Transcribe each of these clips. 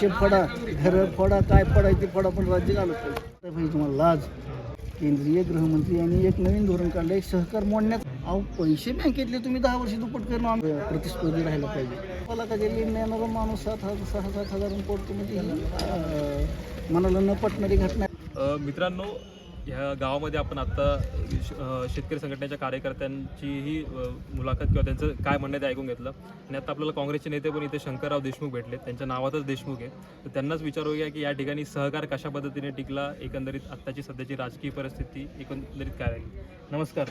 पैसे फोडा घरं फोडा काय फोडायचे फोडा पण राज्य घालत पाहिजे पाहिजे तुम्हाला लाज. केंद्रीय गृहमंत्री यांनी एक नवीन धोरण काढलं एक सहकार मोडण्यात. अहो पैसे बँकेतले तुम्ही दहा वर्ष दुप्पट करणं आम्ही प्रतिस्पर्धी राहायला पाहिजे. मला का गेली येणारा माणूस सात हजार सहा सात हजार पडतो म्हणजे मनाला न पटणारी घटना. मित्रांनो ह्या गावामध्ये आपण आत्ता श- शेतकरी संघटनेच्या कार्यकर्त्यांचीही मुलाखत किंवा त्यांचं काय म्हणणं ते ऐकून घेतलं. आणि आता आपल्याला काँग्रेसचे नेते पण इथे शंकरराव देशमुख भेटले. त्यांच्या नावातच देशमुख आहे. तर त्यांनाच विचारूया की या ठिकाणी सहकार कशा पद्धतीने टिकला एकंदरीत आत्ताची सध्याची राजकीय परिस्थिती एकंदरीत काय राहील नमस्कार.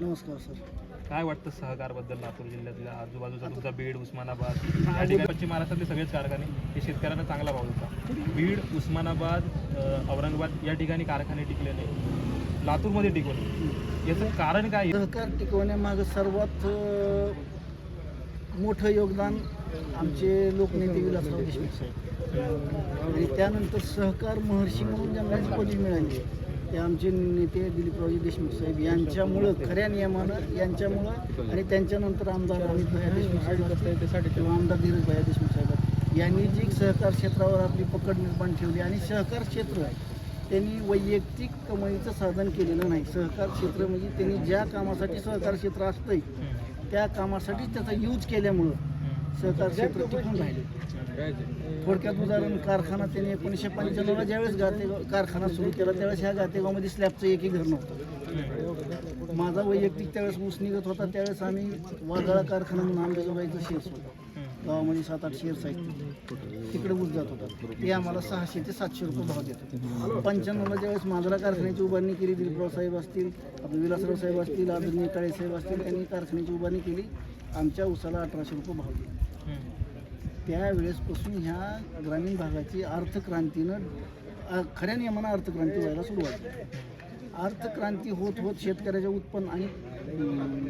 नमस्कार सर. काय वाटतं सहकारबद्दल लातूर जिल्ह्यातल्या आजूबाजूचा तुमचा बीड उस्मानाबाद? या ठिकाणी पश्चिम महाराष्ट्रातले सगळेच कारखाने हे शेतकऱ्यांना चांगला भाव होता बीड उस्मानाबाद अ, औरंगाबाद या ठिकाणी कारखाने टिकले नाही लातूरमध्ये टिकवले याचं कारण काय? आहे? सहकार टिकवण्यामागं सर्वात अं, मोठं योगदान आमचे लोकनेते विलासराव देशमुख साहेब. आणि त्यानंतर सहकार महर्षी म्हणून ज्यांना पदवी मिळाली ते आमचे नेते दिलीपरावजी देशमुख साहेब यांच्यामुळं खऱ्या नियमानं यांच्यामुळं आणि त्यांच्यानंतर आमदार अमित भया देशमुख साहेब किंवा आमदार धीरज भया देशमुख साहेब यांनी जी सहकार क्षेत्रावर आपली पकड निर्माण ठेवली आणि सहकार क्षेत्र त्यांनी वैयक्तिक कमाईचं साधन केलेलं नाही. सहकार क्षेत्र म्हणजे त्यांनी ज्या कामासाठी सहकार क्षेत्र असतंय त्या कामासाठी त्याचा यूज केल्यामुळं सहकार क्षेत्र टिकून राहिले थोडक्यात उदाहरण कारखाना त्यांनी एकोणीसशे पंच्याण्णवला ज्यावेळेस गाते कारखाना सुरू केला त्यावेळेस ह्या गातेगावमध्ये स्लॅबचं एकही घर नव्हतं. माझा वैयक्तिक त्यावेळेस ऊस निघत होता त्यावेळेस आम्ही वाघाळा कारखाना म्हणून आंबेजोगाईचं शेअर्स होता. गावामध्ये सात आठ शेअर्स आहेत. तिकडे ऊस जात होता. ते आम्हाला सहाशे ते सातशे रुपये भाव देत होते पंच्याण्णवला ज्यावेळेस मांजरा कारखान्याची उभारणी केली दिलीपराव साहेब असतील आपले विलासराव साहेब असतील आदरणीय काळे साहेब असतील त्यांनी कारखान्याची उभारणी केली. आमच्या ऊसाला अठराशे रुपये भाव दिले. त्यावेळेसपासून ह्या ग्रामीण भागाची अर्थक्रांतीनं खऱ्या नियमानं अर्थक्रांती व्हायला सुरुवात अर्थक्रांती होत होत शेतकऱ्याचे उत्पन्न आणि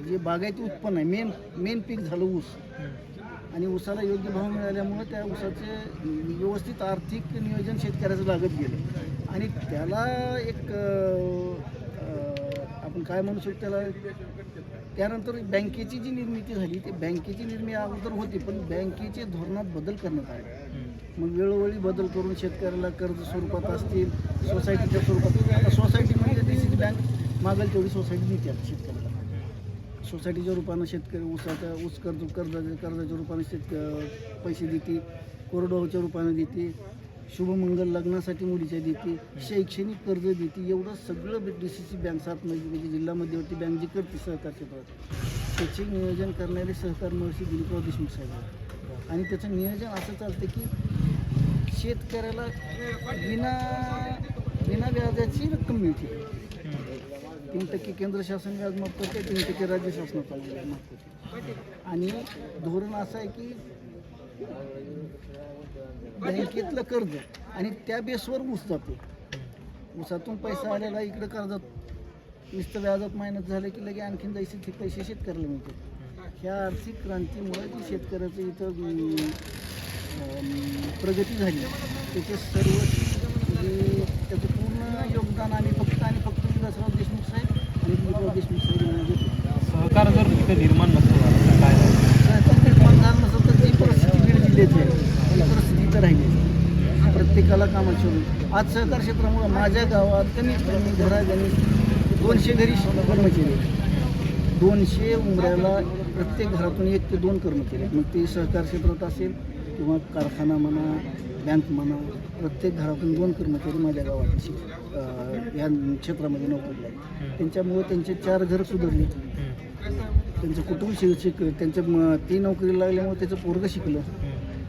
जे बागायती उत्पन्न आहे मेन मेन पीक झालं ऊस. आणि ऊसाला योग्य भाव मिळाल्यामुळं त्या ऊसाचे व्यवस्थित आर्थिक नियोजन शेतकऱ्याचं लागत गेलं. आणि त्याला एक आपण काय म्हणू शकतो त्याला? त्यानंतर बँकेची जी निर्मिती झाली ती बँकेची निर्मिती अगोदर होती पण बँकेचे धोरणात बदल करण्यात आले. मग वेळोवेळी बदल करून शेतकऱ्याला कर्ज स्वरूपात असतील सोसायटीच्या स्वरूपात आता सोसायटीमध्ये डी सी बँक मागेल तेवढी सोसायटी देते आता शेतकऱ्याला. सोसायटीच्या रूपानं शेतकरी ऊसाच्या ऊस कर्ज कर्जाच्या कर्जाच्या रूपानं शेतक पैसे देते कोरडवाहूच्या रूपानं देते शुभमंगल लग्नासाठी मुलीच्या देते शैक्षणिक कर्ज देते एवढं सगळं डी सी सी बँक सात म्हणजे म्हणजे जिल्हा मध्यवर्ती बँक जी करते सहकार क्षेत्रात. त्याचे नियोजन करणारे सहकार महर्षी दिलीपराव देशमुख साहेब आणि त्याचं नियोजन असं चालतं की शेतकऱ्याला विना विना व्याजाची रक्कम मिळते. तीन टक्के केंद्र शासन व्याज माफ करते तीन टक्के राज्य शासनाचा व्याज माफ करते. आणि धोरण असं आहे की बँकेतलं कर्ज आणि त्या बेसवर ऊस जातो. ऊसातून पैसा आलेला इकडं कर्जात नुसतं व्याजात मायनस झालं की लगे आणखीन जायचे ते पैसे शेतकऱ्याला मिळतात. ह्या आर्थिक क्रांतीमुळे जी शेतकऱ्याचं इथं प्रगती झाली. त्याचे सर्व म्हणजे त्याचं पूर्ण योगदान आम्ही फक्त आणि फक्त विलासराव देशमुख साहेब आणि दिलीपराव देशमुख साहेब यांना देतो. सहकार जर इथे निर्माण नसतो काय? सहकार निर्माण झालं नसेल तर जी परिस्थिती बीड जिल्ह्याची आहे ती राहिली प्रत्येकाला कामाची शोधून आज सहकार क्षेत्रामुळं माझ्या गावात कमीत कमी घराघणी दोनशे घरी कर्मचारी. दोनशे उमऱ्याला प्रत्येक घरातून एक ते दोन कर्मचारी. मग ते सहकार क्षेत्रात असेल किंवा कारखाना म्हणा बँक म्हणा प्रत्येक घरातून दोन कर्मचारी माझ्या गावात या क्षेत्रामध्ये नोकरीला त्यांच्यामुळे त्यांचे चार घरं सुधारली. त्यांचं कुटुंब शिक त्यांच्या ती नोकरीला लागल्यामुळे त्याचं पोरगं शिकलं.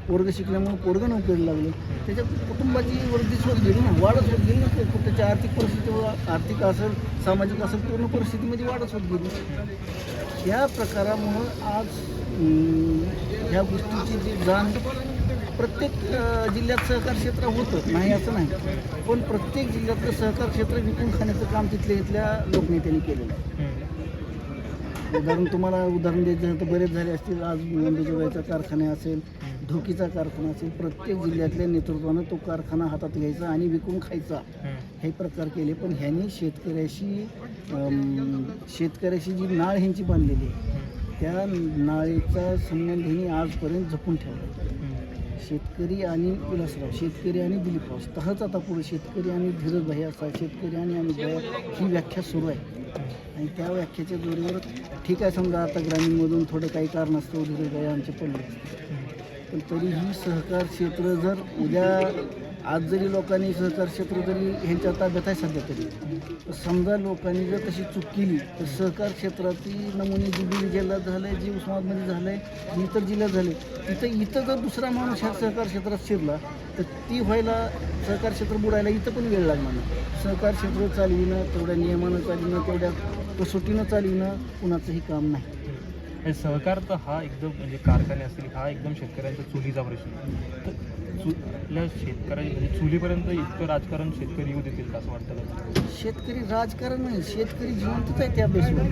वर्ग शिकल्यामुळे पोरगं नोकरीला लागले. त्याच्या कुटुंबाची वृद्धीच होत गेली ना वाढच होत गेली ना ते- त्याच्या आर्थिक परिस्थितीवर आर्थिक असेल सामाजिक असेल पूर्ण परिस्थितीमध्ये वाढच होत गेली. या प्रकारामुळं आज ह्या गोष्टीची जी जाण प्रत्येक जिल्ह्यात सहकार क्षेत्र होतं. नाही असं नाही. पण प्रत्येक जिल्ह्यातलं सहकार क्षेत्र विकून खाण्याचं काम तिथल्या इथल्या लोकनेत्यांनी केलेलं आहे. उदाहरण तुम्हाला उदाहरण द्यायचं तर बरेच झाले असतील. आज अंबेजोगाईचा कारखाना असेल धोकीचा कारखाना असेल प्रत्येक जिल्ह्यातल्या नेतृत्वानं तो कारखाना हातात घ्यायचा आणि विकून खायचा. हे प्रकार केले. पण ह्यांनी शेतकऱ्याशी शेतकऱ्याशी जी नाळ ह्यांची बांधलेली आहे त्या नाळीचा संबंध ह्यांनी आजपर्यंत जपून ठेवला शेतकरी आणि विलासराव शेतकरी आणि दिलीपराव. तहच आता पुढे शेतकरी आणि धीरजभाई असा शेतकरी आणि अमित भाई ही व्याख्या सुरू आहे. आणि त्या व्याख्याच्या जोरीवर ठीक आहे समजा आता ग्रामीणमधून थोडं काही कारण असतं धीरजभाई आमचे पडले पण तरीही सहकार क्षेत्र जर उद्या आज जरी लोकांनी सहकार क्षेत्र जरी ह्यांच्या ताब्यात आहे सध्या तरी समजा लोकांनी जर तशी चूक केली तर सहकार क्षेत्रातील नमुने जी बीड जिल्ह्यात झालं आहे जी उस्मानाबादमध्ये झालं आहे इतर जिल्ह्यात झाले तिथं इथं जर दुसरा माणूस ह्या सहकार क्षेत्रात शिरला तर ती व्हायला सहकार क्षेत्र बुडायला इथं पण वेळ लागणार नाही. सहकार क्षेत्र चालविणं तेवढ्या नियमानं चालविणं तेवढ्या कसोटीनं चालविणं कुणाचंही काम नाही. हे सहकार तर हा एकदम म्हणजे कारखाने असतील हा एकदम शेतकऱ्यांच्या चुलीचा प्रश्न तर चु आपल्या शेतकऱ्या म्हणजे चुलीपर्यंत इतकं राजकारण शेतकरी येऊ देतील का असं वाटतं शेतकरी राजकारण नाही शेतकरी जिवंतच आहे त्या बेसवर.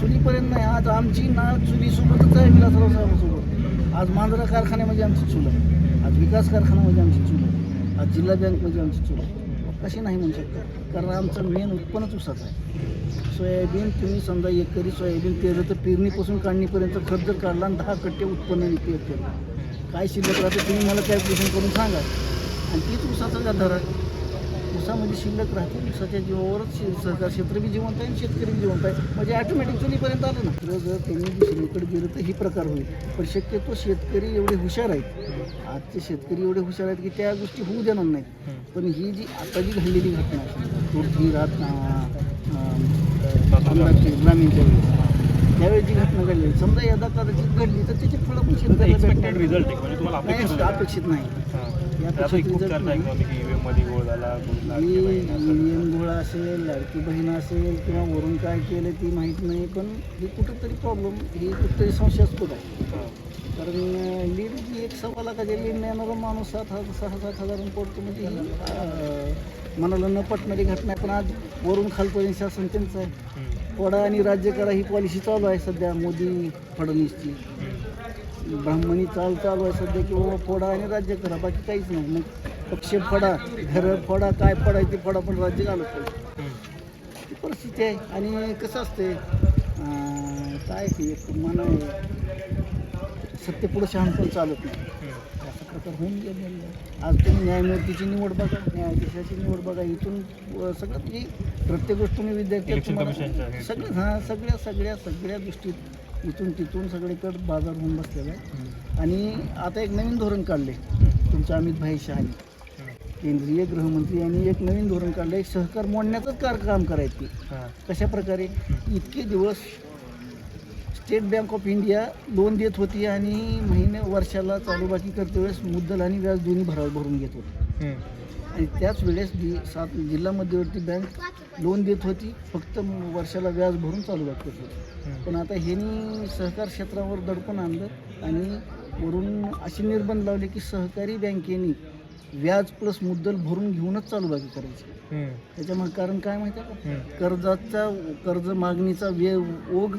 चुलीपर्यंत नाही आज आमची ना चुलीसोबतच आहे विलासराव साहेबांसोबत. आज मांजरा कारखान्यामध्ये आमची चूल आहे. आज विकास कारखान्यामध्ये आमची चूल आहे. आज जिल्हा बँकमध्ये आमची चूल आहे. कशी नाही म्हणू शकत. कारण आमचं मेन उत्पन्नच उसाचं आहे. सोयाबीन तुम्ही समजा एकरी सोयाबीन पेरलं तर पेरणीपासून काढणीपर्यंत खर्च जर काढला आणि दहा कट्टे उत्पन्न निघते एकरी काय शिल्लक राहते तुम्ही मला कॅल्क्युलेशन करून सांगा. आणि तीच उसाचा आधार आहे उसामध्ये शिल्लक राहते उसाच्या जीवावरच शे- सहकार क्षेत्र बी जिवंत आहे आणि शेतकरी बी जिवंत आहे. म्हणजे ऑटोमॅटिक चुलीपर्यंत आलं ना. जर त्यांनी दुसरीकडे गेलं तर ही प्रकार होईल. पण शक्यतो शेतकरी एवढे हुशार आहेत. आजचे शेतकरी एवढे हुशार आहेत की त्या गोष्टी होऊ देणार नाहीत पण ही जी आता जी घडलेली घटना तुर्की रात ग्रामीणच्या वेळेस त्यावेळेस जी घटना घडली समजा यदा कदाचित घडली तर त्याचे फळं पण शेतकऱ्याला. रिझल्ट म्हणजे तुम्हाला नाही, अपेक्षित. अपेक्षित नाही. या आता पेक्षित खूप result चर्चा नाही. ऐकू आम्ही की EVM मध्ये गोळ असेल लाडकी बहीण असेल किंवा वरून काय केलं ती माहीत नाही पण ही कुठंतरी प्रॉब्लेम ही कुठंतरी संशयास्पद आहे. कारण लीड जी एक सव्वा लाखाच्या लीड येणारा माणूस सात हजार सहा सात हजारांनी पडतो म्हणजे ही अं, मनाला न पटणारी घटना आहे. पण आज वरून खालपर्यंत शासन त्यांचं आहे. वडा आणि राज्य करा ही पॉलिसी चालू आहे सध्या. मोदी फडणवीसची. ब्राह्मणी चाल चालू आहे सध्या की बाबा फोडा आणि राज्य करा. बाकी काहीच नाही. मग पक्ष फोडा घरं फोडा काय फोडायचं ते फोडा पण राज्य घालत पाहिजे. ती परिस्थिती आहे. आणि कसं असते काय ते एक मन आहे सत्य पुढं शहाणपण चालत नाही. असा प्रकार होऊन गेलेला. आज तुम्ही न्यायमूर्तीची निवड बघा न्यायाधीशाची निवड बघा इथून सगळं म्हणजे प्रत्येक गोष्ट तुम्ही विद्यार्थी सगळं हां सगळ्या सगळ्या सगळ्या दृष्टीत इथून तिथून सगळीकडे बाजार होऊन बसलेला आहे. आणि आता एक नवीन धोरण काढले. तुमच्या अमित भाई शहानी. केंद्रीय गृहमंत्री यांनी एक नवीन धोरण काढलं एक सहकार मोडण्याचंच कार काम करायचं. कशा प्रकारे इतके दिवस State Bank of India loan देत होती आणि महिने वर्षाला चालू बाकी करते वेळेस मुद्दल आणि व्याज दोन्ही भरा भरून घेत होती. आणि त्याच वेळेस सात जिल्हा मध्यवर्ती बँक लोन देत होती फक्त वर्षाला व्याज भरून चालू बाकी करत होती. पण आता ह्यांनी सहकार क्षेत्रावर दडपण आणलं आणि वरून असे निर्बंध लावले की सहकारी बँकेने व्याज प्लस मुद्दल भरून घेऊनच चालू बाकी करायची. त्याच्यामुळे कारण काय माहिती आहे का. कर्जाचा कर्ज मागणीचा वे ओघ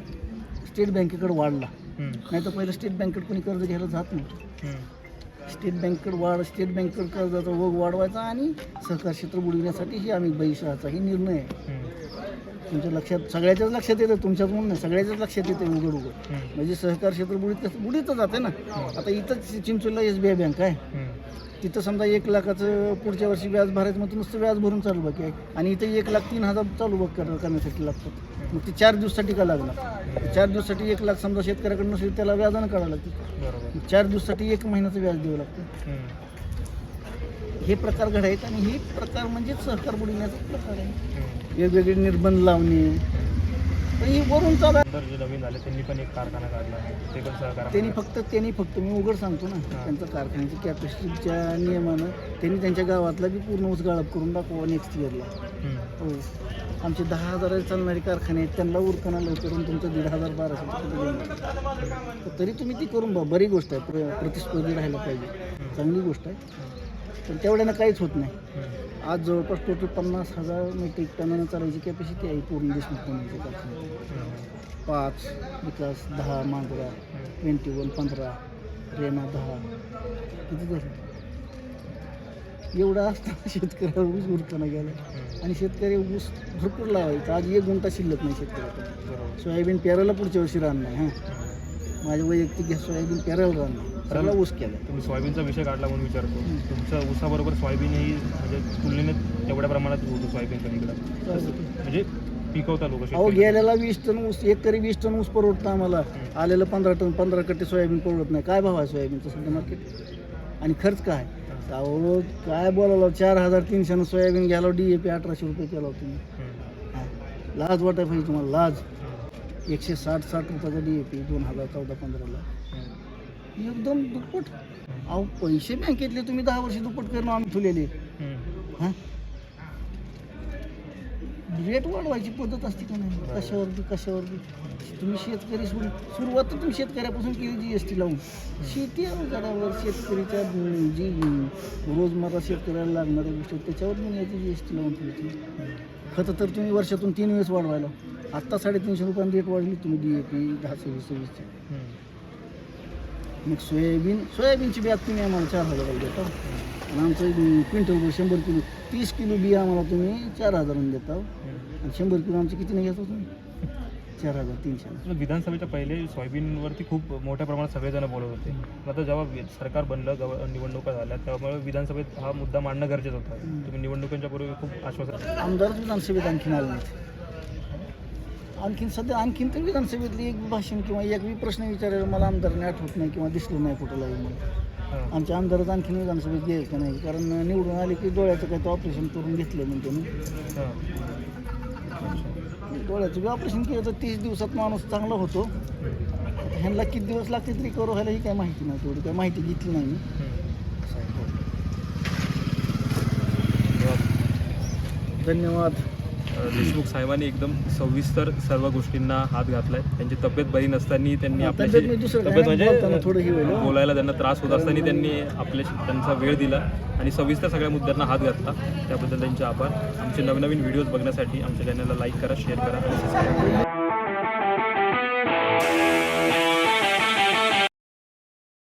स्टेट बँकेकडे वाढला. नाही तर पहिलं स्टेट बँकेकडे कोणी कर्ज घ्यायला जात नव्हतं. स्टेट बँकेकडे वाढ स्टेट बँकेकडे कर्जाचा ओघ वाढवायचा आणि सहकार क्षेत्र बुडविण्यासाठी ही भाई शहाचा ही निर्णय आहे. तुमच्या लक्षात सगळ्याच्याच लक्षात येतं तुमच्याच म्हणून नाही सगळ्याच्याच लक्षात येते उघड उघड. म्हणजे सहकार क्षेत्र बुडीत बुडीतच जाते ना आता इथंच चिंचोलीला एस बी आय बँक आहे. तिथं समजा एक लाखाचं पुढच्या वर्षी व्याज भरायचं मग नुसतं व्याज भरून चालू बाकी आहे. आणि इथं एक लाख तीन हजार चालू बघ कर- करण्यासाठी लागतात मग ते चार दिवसासाठी का लागणार चार दिवसासाठी एक लाख समजा शेतकऱ्याकडे नसेल त्याला व्याजानं काढावं लागतं. चार दिवसासाठी एक महिन्याचं व्याज द्यावं लागतं. हे प्रकार घडायचे आणि हे प्रकार म्हणजे सहकार बुडविण्याचा प्रकार आहे. वेगवेगळे निर्बंध लावणे पण ही वरून चालू आहे. जे नवीन झाले त्यांनी पण एक कारखाना काढला ते पण सहकार त्यांनी फक्त त्यांनी फक्त मी उघड सांगतो ना त्यांचं कारखान्याच्या कॅपॅसिटीच्या नियमानं त्यांनी त्यांच्या गावातला बी पूर्ण ऊस गाळप करून दाखवा नेक्स्ट इयरला हो. आमचे दहा हजार चालणारे कारखाने आहेत त्यांना उरकणा लवकरून तुमचं दीड हजार बाराशे रुपये. तर तरी तुम्ही ती करून बघा बरी गोष्ट आहे प्र प्रतिस्पर्धी राहायला पाहिजे. चांगली गोष्ट आहे. पण तेवढ्यानं काहीच होत नाही. आज जवळपास टोटल पन्नास हजार मेट्रिक टनानं चालायची कॅपॅसिटी आहे पूर्ण देशमुख पुण्याच्या पाच विकास दहा मांजरा ट्वेंटी वन पंधरा रेना दहा. किती झालं? एवढं असताना शेतकऱ्याला ऊस उरताना गेला. आणि शेतकरी ऊस भरपूर लावायचा. आज एक गुंठा शिल्लक नाही शेतकऱ्याकडे. बरोबर. सोयाबीन पेरायला पुढच्या वर्षी राहणार नाही हां. माझ्या वैयक्तिक घ्या सोयाबीन पेरायला राहणार. सगळा ऊस केला तुम्ही सोयाबीनचा विषय काढला म्हणून विचारतो. तुमचं ऊसाबरोबर सोयाबीन ही म्हणजे तुलनेने तेवढ्या प्रमाणात होतं सोयाबीन कधीकडं म्हणजे पिकवता लोक अहो गेल्याला वीस टन ऊस एकरी वीस टन ऊस परवडतं आम्हाला. आलेलं पंधरा टन पंधरा कट्टे सोयाबीन परवडत नाही. काय भाव आहे सोयाबीनचं सध्या मार्केट आणि खर्च काय? अहो काय बोलावं चार हजार तीनशेनं सोयाबीन घ्यायला डी ए पी अठराशे रुपये केला तुम्ही. लाज वाटाय पाहिजे तुम्हाला लाज. एकशे साठ साठ रुपयाचा डी ए पी दोन हजार चौदा पंधराला. एकदम दुप्पट. अहो पैसे बँकेतले तुम्ही दहा वर्ष दुप्पट करणं आम्ही ठेवलेले. हां? रेट वाढवायची पद्धत असते का नाही? कशावरती कशावरती? तुम्ही शेतकरी सुरू सुरुवात तर तुम्ही शेतकऱ्यापासून केली जी एस टी लावून. शेती अवजारावर शेतकरीच्या जी रोजमर्रा शेतकऱ्याला लागणाऱ्या गोष्टी त्याच्यावर पण याची जी एस टी लावून ठेवली. खतं तर तुम्ही वर्षातून तीन वेळेस वाढवायला. आत्ता साडेतीनशे रुपयांनी रेट वाढली तुम्ही डी ए पी दहा सव्वीस सव्वीसची मग सोयाबीन सोयाबीनची बॅग तुम्ही आम्हाला चार हजार देता. आणि आमचं क्विंटल शंभर किलो तीस किलो बी आम्हाला तुम्ही चार हजारांनी देता. आणि शंभर किलो आमचे किती नाही घेता तुम्ही? चार हजार तीनशे. विधानसभेच्या पहिले सोयाबीनवरती खूप मोठ्या प्रमाणात सगळेजण बोलत होते. आता जेव्हा सरकार बनलं निवडणुका झाल्या त्यामुळे विधानसभेत हा मुद्दा मांडणं गरजेचं होतं. तुम्ही निवडणुकांच्या पूर्वी खूप आश्वासन आमदारच विधानसभेत आणखीन आले नाहीत. आणखीन सध्या आणखीन तर विधानसभेतली एक भाषण किंवा एक बी प्रश्न विचारायला मला आमदाराने आठवत नाही किंवा दिसलं नाही कुठं लावून मला हां. आमचे आमदारच आणखीन विधानसभेत गेले का नाही कारण निवडून आले की डोळ्याचं काही ऑपरेशन करून घेतलं म्हणते मी. डोळ्याचं बी ऑपरेशन केलं तर तीस दिवसात माणूस चांगला होतो ह्यांना किती दिवस लागते रिकवर व्हायला ही काय माहिती नाही तेवढी काय माहिती घेतली नाही मी. धन्यवाद. देशमुख साहेबांनी एकदम सविस्तर सर्व गोष्टींना हात घातलाय. त्यांची तब्येत बरी नसताना त्यांनी आपल्याशी तब्येत म्हणजे. बोलायला त्यांना त्रास होत असताना त्यांनी आपल्या त्यांचा वेळ दिला आणि सविस्तर सगळ्या मुद्द्यांना हात घातला. त्याबद्दल त्यांचे आभार. आमचे नवनवीन व्हिडिओज बघण्यासाठी आमच्या चॅनलला लाईक करा शेअर करा आणि सबस्क्राईब करा.